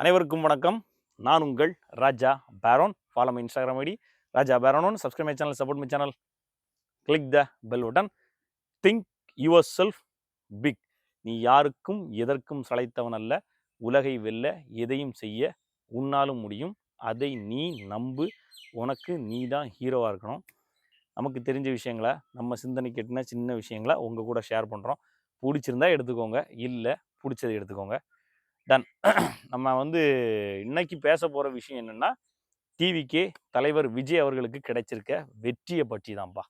அனைவருக்கும் வணக்கம். நான் உங்கள் Raja பேரோன். Follow my Instagram ID Raja பேரோன் subscribe my channel support my channel click the bell button think yourself big நீ யாருக்கும் எதற்கும் சளைத்தவன் அல்ல. உலகை வெல்ல எதையும் செய்ய உன்னாலும் முடியும். அதை நீ நம்பு. உனக்கு நீ தான் ஹீரோவாக இருக்கணும். நமக்கு தெரிஞ்ச விஷயங்களை நம்ம சிந்தனைக்கு எட்டின சின்ன விஷயங்களை உங்கள் கூட ஷேர் பண்ணுறோம் பிடிச்சிருந்தா எடுத்துக்கோங்க. இல்லை பிடிச்சதை எடுத்துக்கோங்க. டன் நம்ம வந்து இன்னைக்கு பேச போகிற விஷயம் என்னென்னா டிவிக்கு தலைவர் விஜய் அவர்களுக்கு கிடைச்சிருக்க வெற்றியை பற்றி தான்ப்பா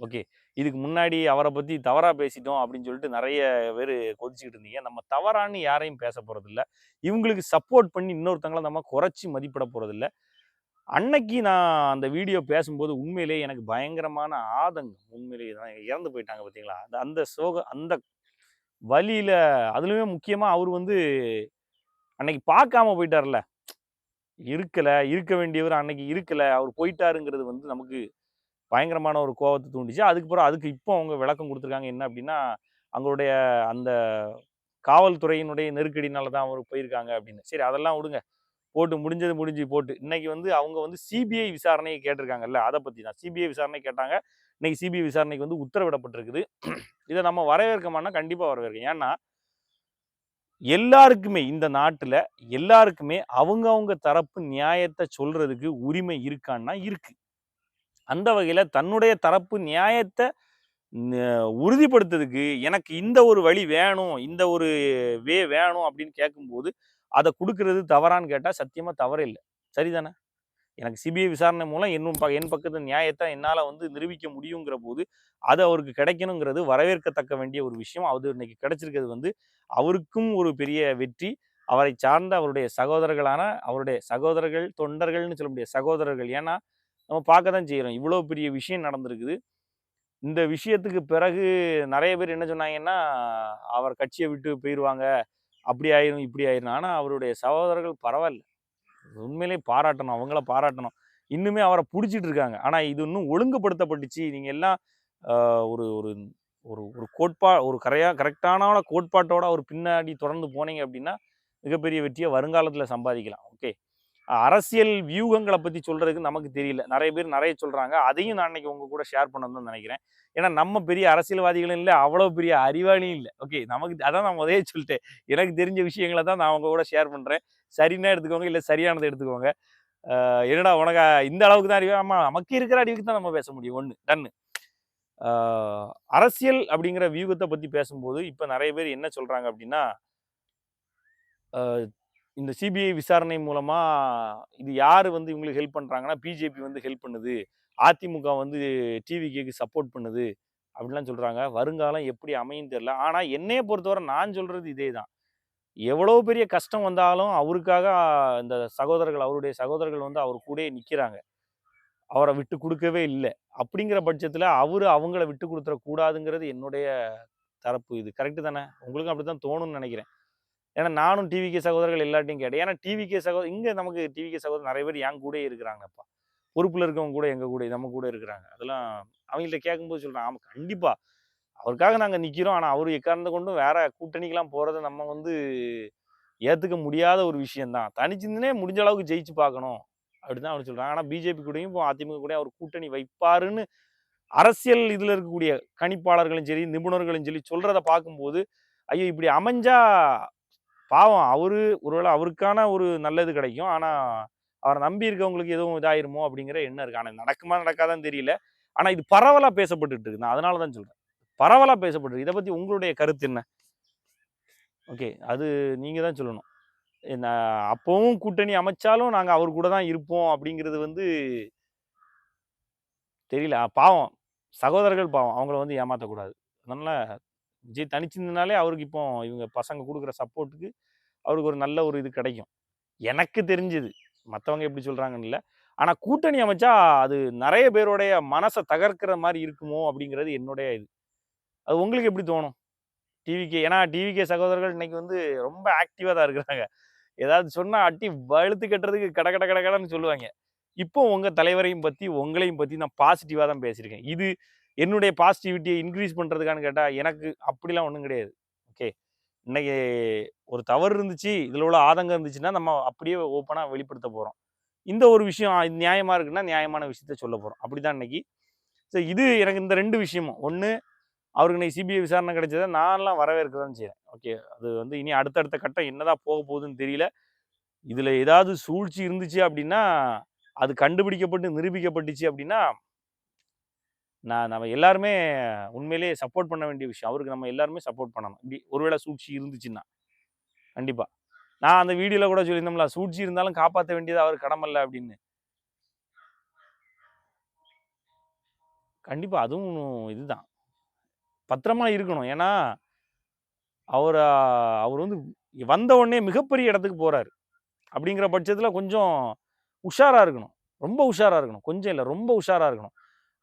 ஓகே. இதுக்கு முன்னாடி அவரை பற்றி தவறாக பேசிட்டோம் அப்படின்னு சொல்லிட்டு நிறைய பேர் கொதிச்சுக்கிட்டு இருந்தீங்க. நம்ம தவறான்னு யாரையும் பேச போகிறதில்ல இவங்களுக்கு சப்போர்ட் பண்ணி இன்னொருத்தங்களை நம்ம குறைச்சி மதிப்பிட போகிறதில்ல அன்னைக்கு நான் அந்த வீடியோ பேசும்போது உண்மையிலேயே எனக்கு பயங்கரமான ஆதங்கம். உண்மையிலேயே தான் இறந்து போயிட்டாங்க பார்த்தீங்களா? அந்த அந்த சோக அந்த வழியில் அதுலேயுமே முக்கியமாக அவர் வந்து அன்னைக்கு பார்க்காம போயிட்டார்ல. இருக்கலை இருக்க வேண்டியவர் அன்னைக்கு இருக்கலை அவர் போயிட்டாருங்கிறது வந்து நமக்கு பயங்கரமான ஒரு கோபத்தை தூண்டிச்சு. அதுக்கப்புறம் அதுக்கு இப்போ அவங்க விளக்கம் கொடுத்துருக்காங்க என்ன அப்படின்னா அவங்களுடைய அந்த காவல்துறையினுடைய நெருக்கடினால தான் அவர் போயிருக்காங்க அப்படின்னு. சரி அதெல்லாம் விடுங்க. போட்டு முடிஞ்சது முடிஞ்சு போட்டு. இன்னைக்கு வந்து அவங்க வந்து சிபிஐ விசாரணையை கேட்டிருக்காங்கல்ல அதை பற்றி தான். சிபிஐ விசாரணை கேட்டாங்க. இன்னைக்கு சிபிஐ விசாரணைக்கு வந்து உத்தரவிடப்பட்டிருக்குது. இதை நம்ம வரவேற்கமானா கண்டிப்பாக வரவேற்கும் ஏன்னா எல்லாருக்குமே இந்த நாட்டில் எல்லாருக்குமே அவங்கவுங்க தரப்பு நியாயத்தை சொல்றதுக்கு உரிமை இருக்கான்னா இருக்கு. அந்த வகையில் தன்னுடைய தரப்பு நியாயத்தை உறுதிப்படுத்துறதுக்கு எனக்கு இந்த ஒரு வழி வேணும் இந்த ஒரு வே வேணும் அப்படின்னு கேட்கும்போது அதை கொடுக்கறது தவறான்னு கேட்டால் சத்தியமாக தவறே இல்லை. சரிதானே? எனக்கு சிபிஐ விசாரணை மூலம் என்னும் ப- என் பக்கத்து நியாயத்தை என்னால் வந்து நிரூபிக்க முடியுங்கிற போது அது அவருக்கு கிடைக்கணுங்கிறது வரவேற்கத்தக்க வேண்டிய ஒரு விஷயம். அது இன்னைக்கு கிடைச்சிருக்கிறது வந்து அவருக்கும் ஒரு பெரிய வெற்றி. அவரை சார்ந்த அவருடைய சகோதரர்களான அவருடைய சகோதரர்கள் தொண்டர்கள்னு சொல்ல முடியாது சகோதரர்கள். ஏன்னா நம்ம பார்க்க தான் செய்கிறோம் இவ்வளோ பெரிய விஷயம் நடந்திருக்குது. இந்த விஷயத்துக்கு பிறகு நிறைய பேர் என்ன சொன்னாங்கன்னா அவர் கட்சியை விட்டு போயிடுவாங்க அப்படி ஆயிரும் இப்படி ஆயிரும். ஆனால் அவருடைய சகோதரர்கள் பரவாயில்ல. உண்மையிலேயே பாராட்டணும் அவங்கள பாராட்டணும். இன்னுமே அவரை பிடிச்சிட்டு இருக்காங்க. ஆனால் இது இன்னும் ஒழுங்குபடுத்தப்பட்டுச்சு. நீங்கள் எல்லாம் ஒரு ஒரு ஒரு ஒரு கோட்பா ஒரு கரையா கரெக்டான கோட்பாட்டோட ஒரு பின்னாடி தொடர்ந்து போனீங்க அப்படின்னா மிகப்பெரிய வெற்றியை வருங்காலத்தில் சம்பாதிக்கலாம். ஓகே. அரசியல் வியூகங்களை பற்றி சொல்கிறதுக்கு நமக்கு தெரியல. நிறைய பேர் நிறைய சொல்கிறாங்க அதையும் நான் அன்னைக்கு உங்கள் கூட ஷேர் பண்ணணும்னு நினைக்கிறேன். ஏன்னா நம்ம பெரிய அரசியல்வாதிகளும் இல்லை அவ்வளோ பெரிய அறிவாளியும் இல்லை. ஓகே நமக்கு அதான் நான் முதலே சொல்லிட்டேன். எனக்கு தெரிஞ்ச விஷயங்களை தான் நான் அவங்க கூட ஷேர் பண்ணுறேன் சரின்னா எடுத்துக்கோங்க இல்லை சரியானதை எடுத்துக்கோங்க. என்னடா உனக்கு இந்த அளவுக்கு தான் அறிவு? ஆமாம் நமக்கு இருக்கிற அறிவுக்கு தான் நம்ம பேச முடியும். ஒன்று டன்னு அரசியல் அப்படிங்கிற வியூகத்தை பற்றி பேசும்போது இப்போ நிறைய பேர் என்ன சொல்கிறாங்க அப்படின்னா இந்த சிபிஐ விசாரணை மூலமாக இது யார் வந்து இவங்களுக்கு ஹெல்ப் பண்ணுறாங்கன்னா பிஜேபி வந்து ஹெல்ப் பண்ணுது. அதிமுக வந்து டிவிகேக்கு சப்போர்ட் பண்ணுது. அப்படிலாம் சொல்கிறாங்க வருங்காலம் எப்படி அமையும் தெரில ஆனால் என்னையை பொறுத்தவரை நான் சொல்கிறது இதே தான் எவ்வளோ பெரிய கஷ்டம் வந்தாலும் அவருக்காக இந்த சகோதரர்கள் அவருடைய சகோதரர்கள் வந்து அவர் கூடயே நிற்கிறாங்க அவரை விட்டு கொடுக்கவே இல்லை. அப்படிங்கிற பட்சத்தில் அவர் அவங்கள விட்டு கொடுத்துட கூடாதுங்கிறது என்னுடைய தரப்பு. இது கரெக்டு தானே? உங்களுக்கும் அப்படி தான் தோணும்னு நினைக்கிறேன். ஏன்னா நானும் டிவிகே சகோதரர்கள் எல்லாட்டையும் கேட்டேன். ஏன்னா டிவிகே சகோதரர் இங்கே நமக்கு டிவிகே சகோதரர் நிறைய பேர் என் கூடயே இருக்கிறாங்கப்பா. பொறுப்பில் இருக்கவங்க கூட எங்கள் கூட நம்ம கூட இருக்கிறாங்க. அதெல்லாம் அவங்கள்ட்ட கேட்கும்போது சொல்கிறேன் ஆமாம் கண்டிப்பாக அவருக்காக நாங்கள் நிற்கிறோம் ஆனால் அவர் எக்காரணத்தை கொண்டும் வேற கூட்டணிக்கெலாம் போகிறத நம்ம வந்து ஏற்றுக்க முடியாத ஒரு விஷயந்தான். தனிச்சிருந்தே முடிஞ்ச அளவுக்கு ஜெயிச்சு பார்க்கணும் அப்படிதான் அவர் சொல்கிறாங்க ஆனால் பிஜேபி கூடயும் இப்போ அதிமுக கூட அவர் கூட்டணி வைப்பாருன்னு அரசியல் இதில் இருக்கக்கூடிய கணிப்பாளர்களும் சரி நிபுணர்களும் சரி சொல்கிறத பார்க்கும்போது ஐயோ இப்படி அமைஞ்சா பாவம். அவரு ஒருவேளை அவருக்கான ஒரு நல்லது கிடைக்கும். ஆனால் அவரை நம்பி இருக்கவங்களுக்கு எதுவும் இதாயிருமோ அப்படிங்கிற எண்ணம் இருக்கு. ஆனால் நடக்குமா நடக்காதான்னு தெரியல. ஆனால் இது பரவலாக பேசப்பட்டுட்டு இருக்கு நான் அதனால தான் சொல்கிறேன் பரவலாக பேசப்படுது. இதை பற்றி உங்களுடைய கருத்து என்ன? ஓகே அது நீங்கள் தான் சொல்லணும். என்ன அப்பவும் கூட்டணி அமைச்சாலும் நாங்கள் அவர் கூட தான் இருப்போம் அப்படிங்கிறது வந்து தெரியல. பாவம். சகோதரர்கள் பாவம். அவங்கள வந்து ஏமாற்றக்கூடாது அதனால் விஜய் தனிச்சிருந்தனாலே அவருக்கு இப்போ இவங்க பசங்க கொடுக்குற சப்போர்ட்டுக்கு அவருக்கு ஒரு நல்ல ஒரு இது கிடைக்கும். எனக்கு தெரிஞ்சது. மற்றவங்க எப்படி சொல்கிறாங்கன்னு இல்லை. ஆனால் கூட்டணி அமைச்சா அது நிறைய பேருடைய மனசை தகர்க்கிற மாதிரி இருக்குமோ அப்படிங்கிறது என்னுடைய இது. அது உங்களுக்கு எப்படி தோணும்? டிவிகே ஏன்னா டிவிகே சகோதரர்கள் இன்னைக்கு வந்து ரொம்ப ஆக்டிவாக தான் இருக்கிறாங்க. ஏதாவது சொன்னால் அட்டி வலுத்து கட்டுறதுக்கு கட கட கட கடன்னு சொல்லுவாங்க. இப்போ உங்கள் தலைவரையும் பற்றி உங்களையும் பற்றி நான் பாசிட்டிவாக தான் பேசியிருக்கேன். இது என்னுடைய பாசிட்டிவிட்டியை இன்க்ரீஸ் பண்ணுறதுக்கான்னு கேட்டால் எனக்கு அப்படிலாம் ஒன்றும் கிடையாது. ஓகே? இன்னைக்கு ஒரு தவறு இருந்துச்சு இதில் உள்ள ஆதங்கம் இருந்துச்சுன்னா நம்ம அப்படியே ஓப்பனாக வெளிப்படுத்த போகிறோம் இந்த ஒரு விஷயம் நியாயமாக இருக்குன்னா நியாயமான விஷயத்த சொல்ல போகிறோம் அப்படி தான் இன்னைக்கு. ஸோ இது எனக்கு இந்த ரெண்டு விஷயமும். ஒன்று அவருக்கு இன்னைக்கு சிபிஐ விசாரணை கிடைச்சதை நான்லாம் வரவேற்க தான் செய்கிறேன் ஓகே அது வந்து இனி அடுத்தடுத்த கட்டம் என்னதான் போக போகுதுன்னு தெரியல. இதில் ஏதாவது சூழ்ச்சி இருந்துச்சு அப்படின்னா அது கண்டுபிடிக்கப்பட்டு நிரூபிக்கப்பட்டுச்சு அப்படின்னா நான் நம்ம எல்லாருமே உண்மையிலேயே சப்போர்ட் பண்ண வேண்டிய விஷயம். அவருக்கு நம்ம எல்லாருமே சப்போர்ட் பண்ணணும். இப்படி ஒருவேளை சூழ்ச்சி இருந்துச்சுன்னா கண்டிப்பாக நான் அந்த வீடியோவில் கூட சொல்லியிருந்தோம்ல சூழ்ச்சி இருந்தாலும் காப்பாற்ற வேண்டியது அவர் கடமல்ல அப்படின்னு. கண்டிப்பாக அதுவும் இதுதான். பத்திரமா இருக்கணும். ஏன்னா அவர் அவர் வந்து வந்த உடனே மிகப்பெரிய இடத்துக்கு போகிறார் அப்படிங்கிற பட்சத்தில் கொஞ்சம் உஷாராக இருக்கணும். ரொம்ப உஷாராக இருக்கணும். கொஞ்சம் இல்லை ரொம்ப உஷாராக இருக்கணும்.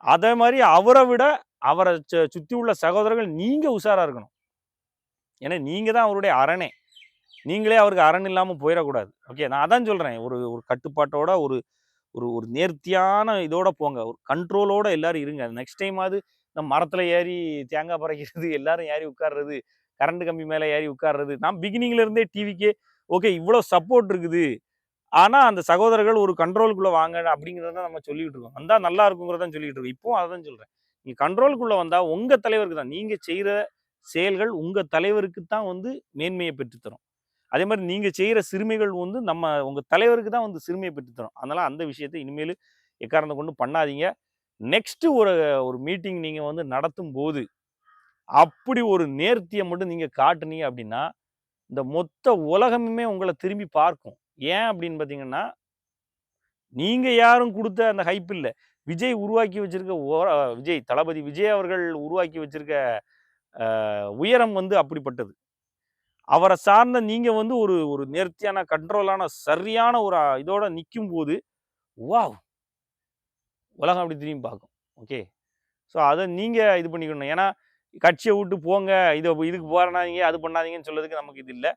அதே மாதிரி அவரை விட அவரை சுற்றி உள்ள சகோதரர்கள் நீங்கள் உஷாராக இருக்கணும். ஏன்னா நீங்கள் தான் அவருடைய அரணே. நீங்களே அவருக்கு அரண் இல்லாமல் போயிடக்கூடாது. ஓகே நான் அதான் சொல்கிறேன் ஒரு ஒரு கட்டுப்பாட்டோட ஒரு ஒரு ஒரு நேர்த்தியான இதோட போங்க. ஒரு கண்ட்ரோலோட எல்லாரும் இருங்க. நெக்ஸ்ட் டைம் அது இந்த மரத்தில் ஏறி தேங்காய் பறைக்கிறது எல்லாரும் ஏறி உட்கார்றது கரண்ட் கம்பி மேலே ஏறி உட்கார்றது நான் பிகினிங்லேருந்தே டிவிக்கே ஓகே இவ்வளோ சப்போர்ட் இருக்குது. ஆனால் அந்த சகோதரர்கள் ஒரு கண்ட்ரோலுக்குள்ளே வாங்க அப்படிங்கிறத நம்ம சொல்லிகிட்டு இருக்கோம். வந்தால் நல்லா இருக்குங்கிறதான் சொல்லிகிட்டு இருக்கோம். அதை அதான் சொல்கிறேன் நீங்கள் கண்ட்ரோலுக்குள்ளே வந்தால் உங்கள் தலைவருக்கு தான் நீங்கள் செய்கிற செயல்கள் உங்கள் தலைவருக்கு தான் வந்து மேன்மையை பெற்றுத்தரும். அதே மாதிரி நீங்கள் செய்கிற சிறுமைகள் வந்து நம்ம உங்கள் தலைவருக்கு தான் வந்து சிறுமையை பெற்றுத்தரும். அதனால் அந்த விஷயத்தை இனிமேல் எக்காரணத்தை கொண்டு பண்ணாதீங்க. நெக்ஸ்ட்டு ஒரு ஒரு மீட்டிங் நீங்கள் வந்து நடத்தும் போது அப்படி ஒரு நேர்த்தியை மட்டும் நீங்கள் காட்டுனீங்க அப்படின்னா இந்த மொத்த உலகமுமே உங்களை திரும்பி பார்க்கும். ஏன் அப்படின்னு பார்த்தீங்கன்னா நீங்கள் யாரும் கொடுத்த அந்த ஹைப் இல்லை. விஜய் உருவாக்கி வச்சிருக்க ஓ- விஜய் தளபதி விஜய் அவர்கள் உருவாக்கி வச்சிருக்க உயரம் வந்து அப்படிப்பட்டது. அவரை சார்ந்த நீங்கள் வந்து ஒரு ஒரு நேர்த்தியான கண்ட்ரோலான சரியான ஒரு இதோட நிற்கும் போது வாவ்! உலகம் அப்படி திரும்பி பார்க்கும். ஓகே? ஸோ அதை நீங்கள் இது பண்ணிக்கணும். ஏன்னா கட்சியை விட்டு போங்க இதை இதுக்கு போறாதீங்க அது பண்ணாதீங்கன்னு சொல்றதுக்கு நமக்கு இது இல்லை.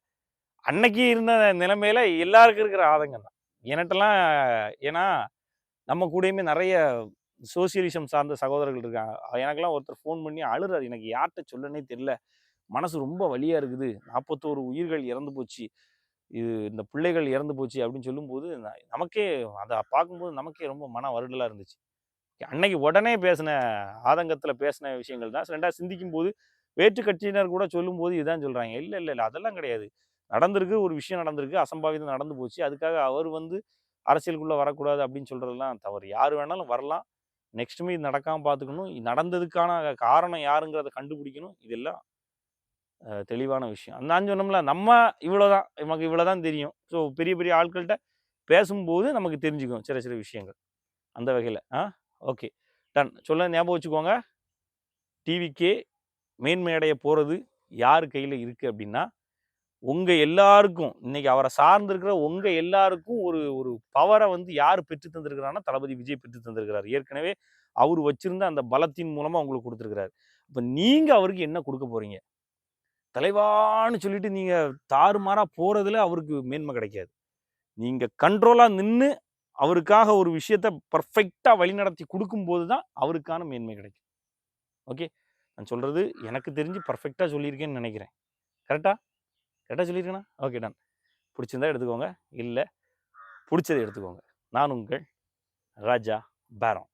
அன்னைக்கு இருந்த நிலைமையில எல்லாருக்கும் இருக்கிற ஆதங்கம் தான். எனட்டெல்லாம் ஏன்னா நம்ம கூடயுமே நிறைய சோசியலிசம் சார்ந்த சகோதரர்கள் இருக்காங்க. எனக்கெல்லாம் ஒருத்தர் ஃபோன் பண்ணி அழுறாரு. எனக்கு யார்கிட்ட சொல்லனே தெரில மனசு ரொம்ப வழியாக இருக்குது. நாற்பத்தோரு உயிர்கள் இறந்து போச்சு. இது இந்த பிள்ளைகள் இறந்து போச்சு அப்படின்னு சொல்லும்போது நமக்கே அதை பார்க்கும்போது நமக்கே ரொம்ப மன வருடலாக இருந்துச்சு. அன்னைக்கு உடனே பேசின ஆதங்கத்தில் பேசின விஷயங்கள் தான். ரெண்டாவது சிந்திக்கும் போது வேற்று கட்சியினர் கூட சொல்லும்போது இதுதான் சொல்கிறாங்க இல்லை இல்லை இல்லை. அதெல்லாம் கிடையாது. நடந்திருக்கு ஒரு விஷயம் நடந்திருக்கு. அசம்பாவிதம் நடந்து போச்சு. அதுக்காக அவர் வந்து அரசியலுக்குள்ளே வரக்கூடாது அப்படின்னு சொல்கிறதுலாம் தவறு. யார் வேணாலும் வரலாம். நெக்ஸ்ட்டுமே இது நடக்காமல் பார்த்துக்கணும் இது நடந்ததுக்கான காரணம் யாருங்கிறத கண்டுபிடிக்கணும். இதெல்லாம் தெளிவான விஷயம். நான் சொன்னோம்ல நம்ம இவ்வளோதான் நமக்கு இவ்வளோதான் தெரியும். ஸோ பெரிய பெரிய ஆட்கள்கிட்ட பேசும்போது நமக்கு தெரிஞ்சுக்கும் சில சில விஷயங்கள். அந்த வகையில். ஆ? ஓகே. டன் சொல்ல ஞாபகம் வச்சுக்கோங்க. டிவிக்கே மேன்மையடைய போகிறது யார் கையில் இருக்குது அப்படின்னா உங்கள் எல்லாருக்கும் இன்னைக்கு அவரை சார்ந்திருக்கிற உங்கள் எல்லாருக்கும் ஒரு ஒரு பவரை வந்து யார் பெற்று தந்திருக்கிறான்னா தளபதி விஜய் பெற்று தந்திருக்கிறார். ஏற்கனவே அவர் வச்சிருந்த அந்த பலத்தின் மூலமாக உங்களுக்கு கொடுத்துருக்கிறாரு. இப்போ நீங்கள் அவருக்கு என்ன கொடுக்க போகிறீங்க தலைவான்னு சொல்லிட்டு நீங்கள் தாறுமாறாக போகிறதுல அவருக்கு மேன்மை கிடைக்காது. நீங்கள் கண்ட்ரோலாக நின்று அவருக்காக ஒரு விஷயத்த பர்ஃபெக்டாக வழிநடத்தி கொடுக்கும்போது தான் அவருக்கான மேன்மை கிடைக்கும். ஓகே நான் சொல்கிறது எனக்கு தெரிஞ்சு பர்ஃபெக்டாக சொல்லியிருக்கேன்னு நினைக்கிறேன். கரெக்டாக கரெக்டாக சொல்லியிருக்கேனா? ஓகே டன் பிடிச்சிருந்தா எடுத்துக்கோங்க. இல்லை பிடிச்சதை எடுத்துக்கோங்க. நான் உங்கள் ராஜா பேரம்